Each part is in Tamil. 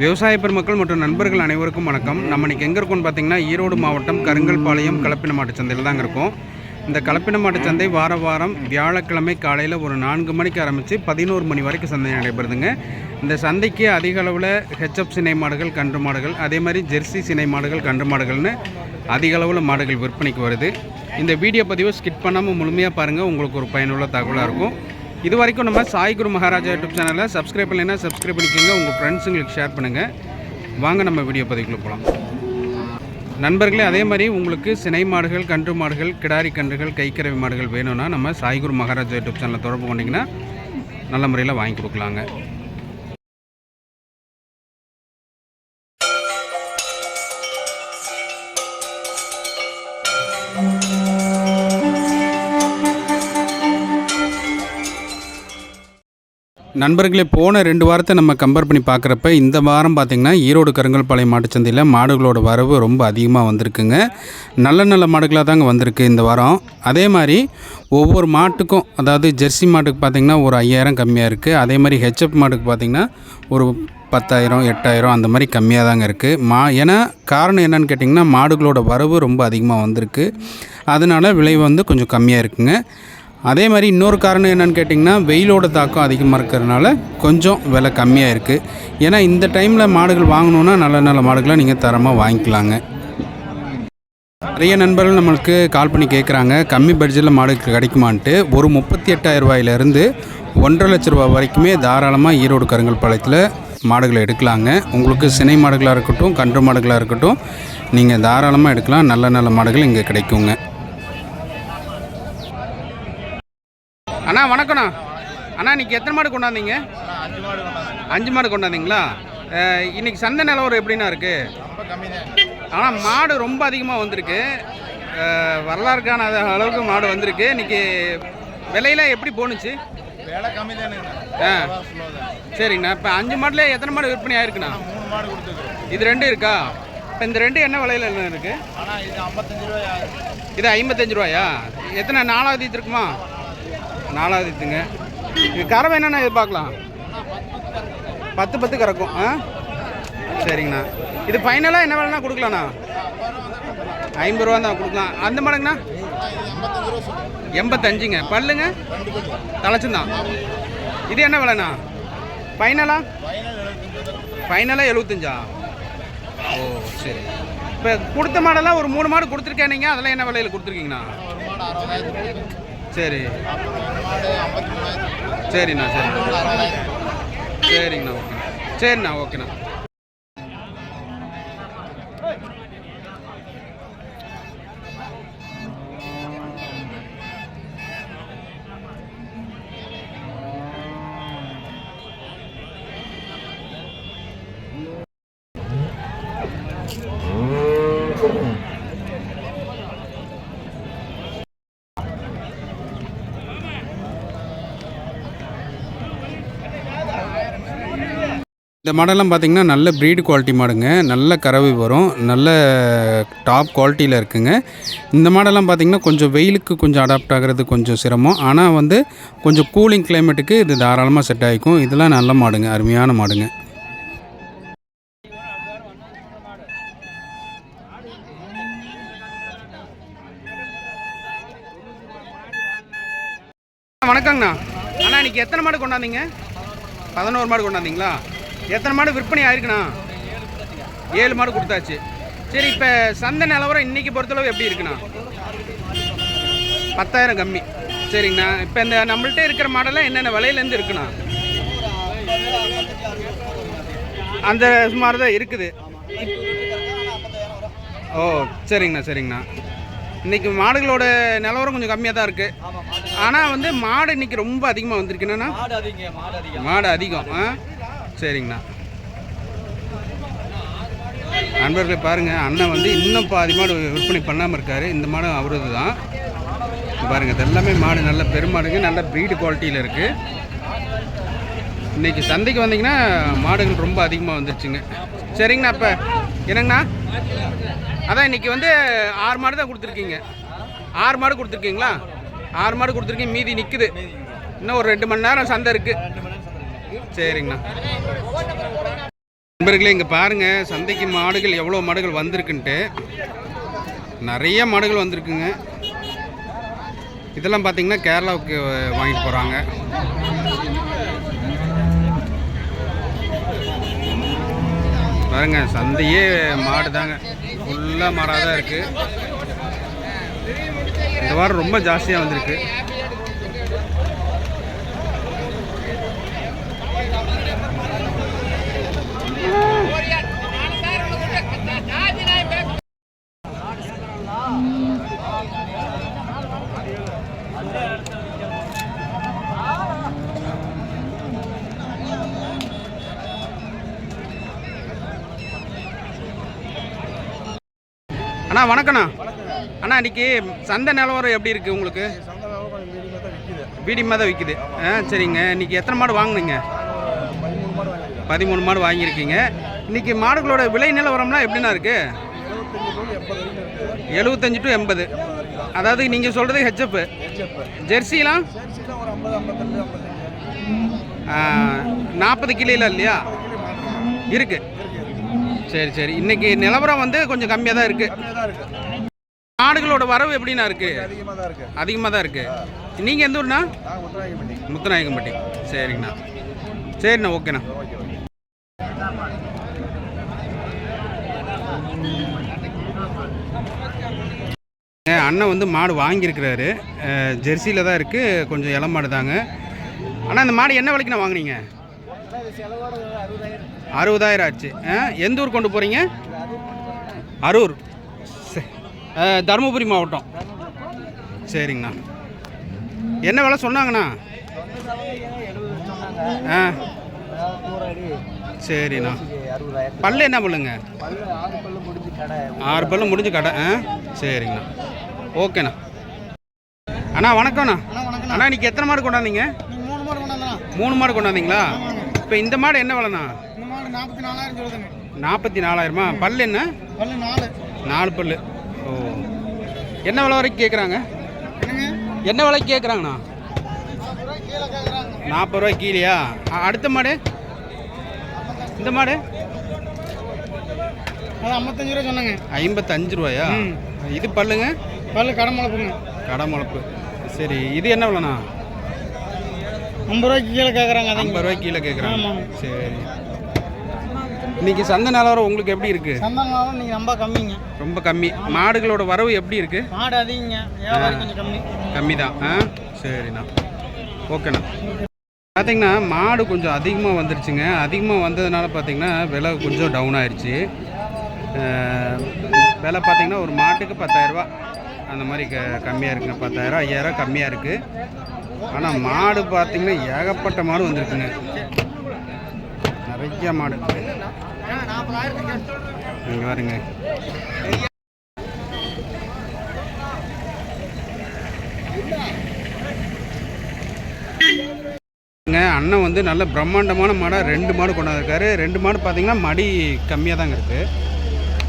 விவசாய பெருமக்கள் மற்றும் நண்பர்கள் அனைவருக்கும் வணக்கம். நம்ம இன்றைக்கி எங்கே இருக்கோம்னு பார்த்தீங்கன்னா ஈரோடு மாவட்டம் கருங்கல்பாளையம் கலப்பின மாட்டுச் சந்தையில் தாங்க இருக்கும். இந்த கலப்பின மாட்டுச் சந்தை வார வாரம் வியாழக்கிழமை காலையில் ஒரு நான்கு மணிக்கு ஆரம்பித்து பதினோரு மணி வரைக்கும் சந்தை நடைபெறுதுங்க. இந்த சந்தைக்கு அதிக அளவில் ஹெச்எப் சினை மாடுகள் கன்று மாடுகள் அதே மாதிரி ஜெர்சி சினை மாடுகள் கன்று மாடுகள்னு அதிக அளவில் மாடுகள் விற்பனைக்கு வருது. இந்த வீடியோ பதிவை ஸ்கிப் பண்ணாமல் முழுமையாக பாருங்கள் உங்களுக்கு ஒரு பயனுள்ள தகவலாக இருக்கும். இது வரைக்கும் நம்ம சாய் குரு மகாராஜா யூடியூப் சேனலில் சப்ஸ்கிரைப் பண்ணலைன்னா சப்ஸ்கிரைப் பண்ணிக்கோங்க. உங்கள் ஃப்ரெண்ட்ஸுங்களுக்கு ஷேர் பண்ணுங்கள் வாங்க நம்ம வீடியோ பதிவுக்குள்ளே போகலாம் நண்பர்களே அதே மாதிரி உங்களுக்கு சினை மாடுகள் கன்று மாடுகள் கிடாரி கன்றுகள் கைக்கரவி மாடுகள் வேணும்னா நம்ம சாய் குரு மகாராஜா யூடியூப் சேனலை தொடர்பு கொண்டிங்கன்னா நல்ல முறையில் வாங்கி கொடுக்கலாங்க. நண்பர்களே போன ரெண்டு வாரத்தை நம்ம கம்பேர் பண்ணி பார்க்குறப்ப இந்த வாரம் பார்த்திங்கன்னா ஈரோடு கருங்கல்பாளையம் மாட்டுச்சந்தையில் மாடுகளோட வரவு ரொம்ப அதிகமாக வந்திருக்குங்க. நல்ல நல்ல மாடுகளாக தாங்க வந்திருக்கு இந்த வாரம். அதே மாதிரி ஒவ்வொரு மாட்டுக்கும் அதாவது ஜெர்சி மாட்டுக்கு பார்த்திங்கன்னா ஒரு ஐயாயிரம் கம்மியாக இருக்குது அதே மாதிரி ஹெச்எப் மாட்டுக்கு பார்த்திங்கன்னா ஒரு பத்தாயிரம் எட்டாயிரம் அந்த மாதிரி கம்மியாக தாங்க இருக்குது மா ஏன்னா காரணம் என்னன்னு கேட்டிங்கன்னா மாடுகளோட வரவு ரொம்ப அதிகமாக வந்திருக்கு. அதனால் விலை வந்து கொஞ்சம் கம்மியாக இருக்குங்க. அதே மாதிரி இன்னொரு காரணம் என்னென்னு கேட்டிங்கன்னா வெயிலோட தாக்கம் அதிகமாக இருக்கிறதுனால கொஞ்சம் விலை கம்மியாக இருக்குது ஏன்னா இந்த டைமில் மாடுகள் வாங்கணுன்னா நல்ல நல்ல மாடுகளை நீங்கள் தரமாக வாங்கிக்கலாங்க. நிறைய நண்பர்கள் நம்மளுக்கு கால் பண்ணி கேட்குறாங்க கம்மி பட்ஜெட்டில் மாடு கிடைக்குமான்ட்டு. ஒரு முப்பத்தி எட்டாயிரம் ரூபாயிலேருந்து ஒன்றரை லட்ச ரூபாய் வரைக்குமே தாராளமாக ஈரோடு கருங்கல் பாளையத்தில் மாடுகளை எடுக்கலாங்க. உங்களுக்கு சினை மாடுகளாக இருக்கட்டும் கன்று மாடுகளாக இருக்கட்டும் நீங்கள் தாராளமாக எடுக்கலாம். நல்ல நல்ல மாடுகள் இங்கே கிடைக்குங்க. அண்ணா வணக்கண்ணா அண்ணா இன்னைக்கு எத்தனை மாடு கொண்டாந்தீங்க? அஞ்சு மாடு கொண்டாந்து அஞ்சு மாடு கொண்டாந்தீங்களா? அஹ், இன்னைக்கு சந்தை நிலவரம் எப்படிண்ணா இருக்கு? ரொம்ப கம்மி தான் ஆனால் மாடு ரொம்ப அதிகமாக வந்திருக்கு. வரலாறுக்கான அளவுக்கு மாடு வந்திருக்கு. இன்னைக்கு விலையெல்லாம் எப்படி போணுச்சு? விலை கம்மி ஆ. சரிங்கண்ணா. இப்போ அஞ்சு மாடுல எத்தனை மாடு விற்பனை ஆயிருக்குண்ணா? மூணு மாடு கொடுத்துருக்குறோம். இது ரெண்டு இருக்கா? இப்போ இந்த ரெண்டு என்ன விலையில என்ன இருக்கு? ஆனால் இது ஐம்பத்தஞ்சு ரூபாய் இது ஐம்பத்தஞ்சு ரூபாயா? எத்தனை நாலாவது ஈத்து இருக்குமா? நாலாவது இதுங்க இது கறவை என்னென்ன எதிர்பார்க்கலாம் பத்து பத்து கறக்கும். ஆ? சரிங்கண்ணா. இது ஃபைனலாக என்ன வேலைனா கொடுக்கலாண்ணா? ஐம்பது ரூபா தான் கொடுக்கலாம். அந்த மாடுங்கண்ணா? எண்பத்தஞ்சுங்க. பல்லுங்க? தலைச்சுந்தான். இது என்ன விலைண்ணா? ஃபைனலாக ஃபைனலாக எழுபத்தஞ்சா ஓ சரி. இப்போ கொடுத்த மாடெல்லாம் ஒரு மூணு மாடு கொடுத்துருக்கேன் நீங்கள் அதெல்லாம் என்ன விலையில் கொடுத்துருக்கீங்கண்ணா? சரி. சரிண்ணா சரிண்ணா. சரிங்கண்ணா ஓகேண்ணா சரிண்ணா ஓகேண்ணா. இந்த மாடெல்லாம் பார்த்தீங்கன்னா நல்ல ப்ரீடு குவாலிட்டி மாடுங்க. நல்ல கறவை வரும். நல்ல டாப் குவாலிட்டியில் இருக்குங்க. இந்த மாடெல்லாம் பார்த்தீங்கன்னா கொஞ்சம் வெயிலுக்கு கொஞ்சம் அடாப்ட் ஆகிறது கொஞ்சம் சிரமம். ஆனால் வந்து கொஞ்சம் கூலிங் கிளைமேட்டுக்கு இது தாராளமாக செட் ஆகிக்கும். இதெல்லாம் நல்ல மாடுங்க. அருமையான மாடுங்க. வணக்கங்கண்ணா. அண்ணா இன்னைக்கு எத்தனை மாடு கொண்டாந்தீங்க? பதினோரு மாடு கொண்டாந்தீங்களா? எத்தனை மாடு விற்பனை ஆயிருக்குண்ணா? ஏழு மாடு கொடுத்தாச்சு. சரி இப்போ சந்தை நிலவரம் இன்னைக்கு பொறுத்தளவு எப்படி இருக்குண்ணா? பத்தாயிரம் கம்மி. சரிங்கண்ணா. இப்போ இந்த நம்மள்ட்ட இருக்கிற மாடெல்லாம் என்னென்ன விலையிலேருந்து இருக்குண்ணா? அந்த சுமார் தான் இருக்குது. ஓ சரிங்கண்ணா சரிங்கண்ணா. இன்னைக்கு மாடுகளோட நிலவரம் கொஞ்சம் கம்மியாக தான் இருக்குது ஆனால் வந்து மாடு இன்னைக்கு ரொம்ப அதிகமாக வந்திருக்கு. மாடு அதிகம் ஆ? சரிங்கண்ணா. நண்பர்களே பாருங்கள் அண்ணன் வந்து இன்னும் பாதி மாடு விற்பனை பண்ணாமல் இருக்கார். இந்த மாடு அவரது தான். பாருங்க இது எல்லாமே மாடு நல்ல பெருமாடுங்க நல்ல ப்ரீடு குவாலிட்டியில் இருக்குது இன்றைக்கி சந்தைக்கு வந்தீங்கன்னா மாடுகள் ரொம்ப அதிகமாக வந்துருச்சுங்க. சரிங்கண்ணா அப்போ என்னங்கண்ணா? அதான் இன்னைக்கு வந்து ஆறு மாடு தான் கொடுத்துருக்கீங்க. ஆறு மாடு கொடுத்துருக்கீங்களா? ஆறு மாடு கொடுத்துருக்கீங்க மீதி நிற்குது இன்னும் ஒரு ரெண்டு மணி நேரம் சந்தை இருக்குது சரிங்கண்ணா. நண்பர்களே இங்கே பாருங்கள் சந்தைக்கு மாடுகள் எவ்வளோ மாடுகள் வந்திருக்குன்ட்டு. நிறைய மாடுகள் வந்திருக்குங்க. இதெல்லாம் பார்த்தீங்கன்னா கேரளாவுக்கு வாங்கிட்டு போகிறாங்க பாருங்க சந்தையே மாடு தாங்க ஃபுல்லாக மாடாக தான் இருக்குது இந்த வாரம் ரொம்ப ஜாஸ்தியாக வந்திருக்கு. அண்ணா வணக்கண்ணா அண்ணா இன்னைக்கு சந்தை நிலவரம் எப்படி இருக்குது உங்களுக்கு? பீடியமாக தான் விற்குது ஆ சரிங்க. இன்னைக்கு எத்தனை மாடு வாங்கினீங்க? பதிமூணு மாடு வாங்கியிருக்கீங்க. இன்னைக்கு மாடுகளோட விலை நிலவரம்லாம் எப்படிண்ணா இருக்குது எழுபத்தஞ்சு டு எண்பது. அதாவது நீங்கள் சொல்கிறது ஹெச்எப்பு ஜெர்சிலாம்? நாற்பது கிலோல இல்லையா? இருக்குது சரி சரி. இன்னைக்கு நிலவரம் வந்து கொஞ்சம் கம்மியாக தான் இருக்கு. மாடுகளோட வரவு எப்படிண்ணா இருக்கு? அதிகமாக தான் இருக்கு. நீங்கள் எந்த ஊர்ண்ணா? முத்துநாயக்கம்பட்டி சரிங்கண்ணா. சரிண்ணா ஓகேண்ணா. அண்ணன் வந்து மாடு வாங்கியிருக்கிறாரு. ஜெர்சியில் தான் இருக்குது கொஞ்சம் இளம் மாடு தாங்க. அண்ணா இந்த மாடு என்ன விலைக்குண்ணா வாங்குனீங்க? அறுபதாயிரம் ஆச்சு ஆ, எந்த ஊர் கொண்டு போகிறீங்க அரூர். தருமபுரி மாவட்டம். சரிங்கண்ணா. என்ன விலை சொன்னாங்கண்ணா? ஆ. சரிண்ணா. பல்லு என்ன பல்லுங்க? ஆறு பல்லு முடிஞ்சு கடை ஆ. சரிங்கண்ணா. ஓகேண்ணா. அண்ணா வணக்கம்ண்ணா. அண்ணா இன்னைக்கு எத்தனை மாடு கொண்டாந்தீங்க? மூணு மாடு கொண்டாந்தீங்களா? இப்போ இந்த மாடு என்ன விலைண்ணா? இந்த மாடு நாற்பத்தி நாலாயிரம் சொல்லுதுங்க நாற்பத்தி நாலாயிரமா பல்லு என்ன? பல்லு நாலு. நாலு பல்லு. ஓ. என்ன விலை வரைக்கும் கேட்குறாங்க என்ன விலைக்கு கேட்குறாங்கண்ணா நாற்பது ரூபாய் கீழேயா? அடுத்த மாடு? இந்த மாடு? ஐம்பத்தஞ்சு ரூபா சொன்னாங்க. ஐம்பத்தஞ்சு ரூபாயா. இது பல்லுங்க? பல்லு கடை முளைப்புங்க. கடை முளப்பு. சரி இது என்ன விலைண்ணா? ஐம்பது ரூபாய்க்கு கீழே கேட்குறாங்க ஐம்பது அதங்க ரூபாய் கீழே கேட்குறாங்க. சரி. இன்னைக்கு சந்தை நிலவரம் உங்களுக்கு எப்படி இருக்கு? சம்பளம் நீங்கள் ரொம்ப கம்மிங்க. ரொம்ப கம்மி. மாடுகளோட வரவு எப்படி இருக்கு? மாடு அதிகங்க. கொஞ்சம் கம்மி. கம்மி தான் ஆ? சரிண்ணா. ஓகேண்ணா. பார்த்தீங்கன்னா மாடு கொஞ்சம் அதிகமாக வந்துருச்சுங்க. அதிகமாக வந்ததுனால பார்த்தீங்கன்னா விலை கொஞ்சம் டவுன் ஆயிடுச்சு விலை பார்த்தீங்கன்னா ஒரு மாட்டுக்கு பத்தாயிரரூபா அந்த மாதிரி க கம்மியாக இருக்குங்க. பத்தாயிரம் ஐயாயிரம் கம்மியாக இருக்குது ஆனால் மாடு பார்த்தீங்கன்னா ஏகப்பட்ட மாடு வந்திருக்குங்க. நிறைய மாடு. இங்கே பாருங்க. அண்ணன் வந்து நல்ல பிரம்மாண்டமான மாடாக ரெண்டு மாடு கொண்டாந்துருக்காரு. ரெண்டு மாடு பார்த்தீங்கன்னா மடி கம்மியாக தாங்க இருக்குது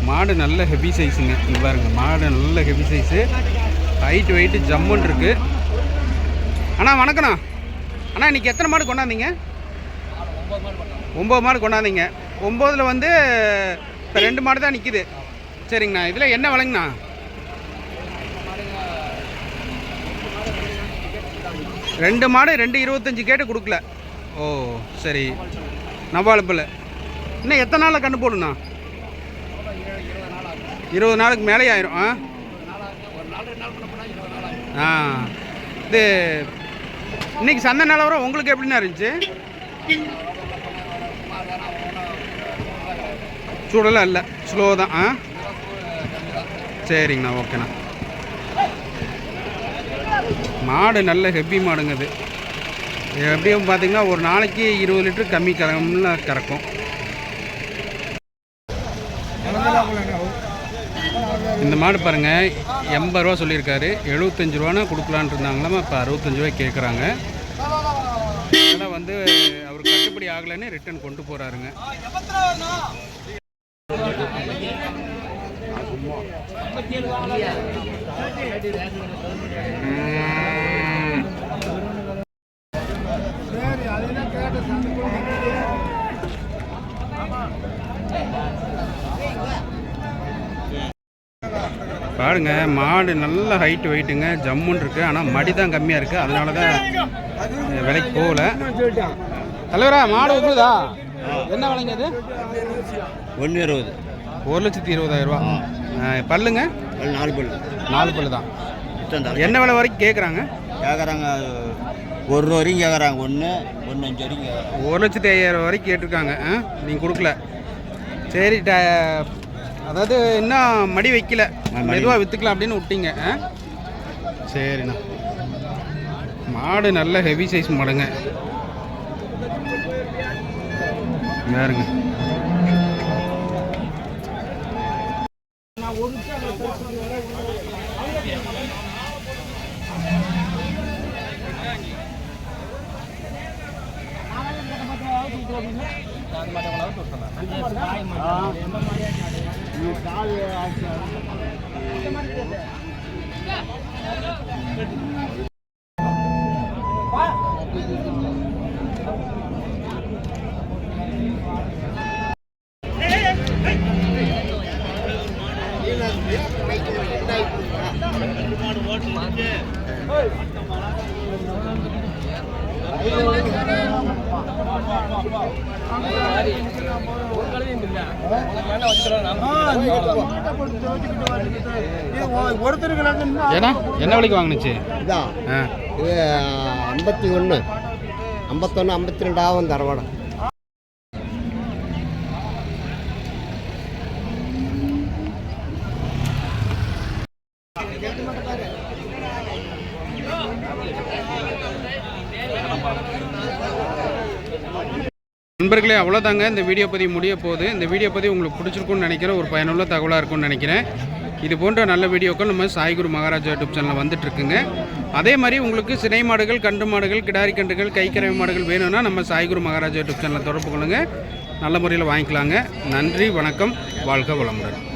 மாடு நல்ல ஹெவி சைஸுங்க இங்கே பாருங்க மாடு நல்ல ஹெவி சைஸு ஹைட் வெயிட்டு ஜம்முன்னு இருக்குது அண்ணா வணக்கண்ணா அண்ணா இன்னைக்கு எத்தனை மாடு கொண்டாந்தீங்க? ஒம்பது மாடு கொண்டாந்தீங்க. ஒம்போதில் வந்து இப்போ ரெண்டு மாடு தான் நிற்கிது சரிங்கண்ணா. இதில் என்ன விலைங்கண்ணா? ரெண்டு மாடு ரெண்டு இருபத்தஞ்சி கேட்டு கொடுக்கல. ஓ சரி. நவாலப்பில் இன்னும் எத்தனை நாளில் கண்டு போடுண்ணா இருபது நாளுக்கு மேலே ஆயிரும். ஆ? ஆ. இது இன்னைக்கு சந்தை நிலவரம் உங்களுக்கு எப்படிண்ணா இருந்துச்சு? சூடெல்லாம் இல்லை. ஸ்லோ தான். ஆ? சரிங்கண்ணா ஓகேண்ணா. மாடு நல்ல ஹெவி மாடுங்க அது. எப்படியும் பார்த்தீங்கன்னா ஒரு நாளைக்கு இருபது லிட்டர் கம்மி கறம்ல கறக்கும். இந்த மாடு பாருங்க எண்பது ரூபா சொல்லியிருக்காரு. எழுபத்தஞ்சு ரூபானா கொடுக்கலான்னு இருந்தாங்களாம்? இப்போ அறுபத்தஞ்சு ரூபாய் கேட்குறாங்க அதனால் வந்து அவர் கட்டுப்படி ஆகலைன்னு ரிட்டர்ன் கொண்டு போகிறாருங்க பாருங்க மாடு நல்ல ஹைட் வெயிட்டுங்க ஜம்முன்னு இருக்கு. ஆனால் மடி தான் கம்மியாக இருக்குது அதனால தான் விலைக்கு போகல. தலைவரா மாடு உங்களுதா என்ன விலைங்க இது? ஒன்று இருபது. ஒரு லட்சத்தி இருபதாயிரம் ரூபா. அஹ், பல்லுங்க? அது நாலு பல் நாலு பல்லு தான். என்ன விலை வரைக்கும் கேட்குறாங்க கேட்குறாங்க ஒரு ரூபா வரைக்கும் கேட்குறாங்க ஒன்று ஒன்று அஞ்சு வரைக்கும் ஒரு லட்சத்தி ஐயாயிரம் வரைக்கும் கேட்டிருக்காங்க. நீங்கள் கொடுக்கல. சரி அதாவது இன்னும் மடி வைக்கல. மடி. மெதுவாக விற்றுக்கலாம் அப்படின்னு விட்டீங்க. ஆ? சரிண்ணா. மாடு நல்ல ஹெவி சைஸ் மாடுங்க. யாருங்க கால் ஏன்னா என்ன விலைக்கு வாங்கினுச்சு? இதான். இது ஐம்பத்தி ஒன்று ஐம்பத்தொன்று ஐம்பத்தி ரெண்டாகும் தரவாடை. நண்பர்களே அவ்வளோதாங்க இந்த வீடியோ பதிவு முடிய போகுது. இந்த வீடியோ பதிவு உங்களுக்கு பிடிச்சிருக்கும்னு நினைக்கிறேன். ஒரு பயனுள்ள தகவலாக இருக்கும்னு நினைக்கிறேன். இது போன்ற நல்ல வீடியோக்கள் நம்ம சாய்குரு மகாராஜா யூடியூப் சேனலில் வந்துட்டுருக்குங்க. அதே மாதிரி உங்களுக்கு சினை மாடுகள் கண்டு மாடுகள் கிடாரி கண்டுகள் கைக்கறவை மாடுகள் வேணும்னா நம்ம சாய்குரு மகாராஜா யூடியூப் சேனலில் தொடர்பு கொள்ளுங்கள் நல்ல முறையில் வாங்கிக்கலாங்க. நன்றி வணக்கம். வாழ்க வளமுடன்.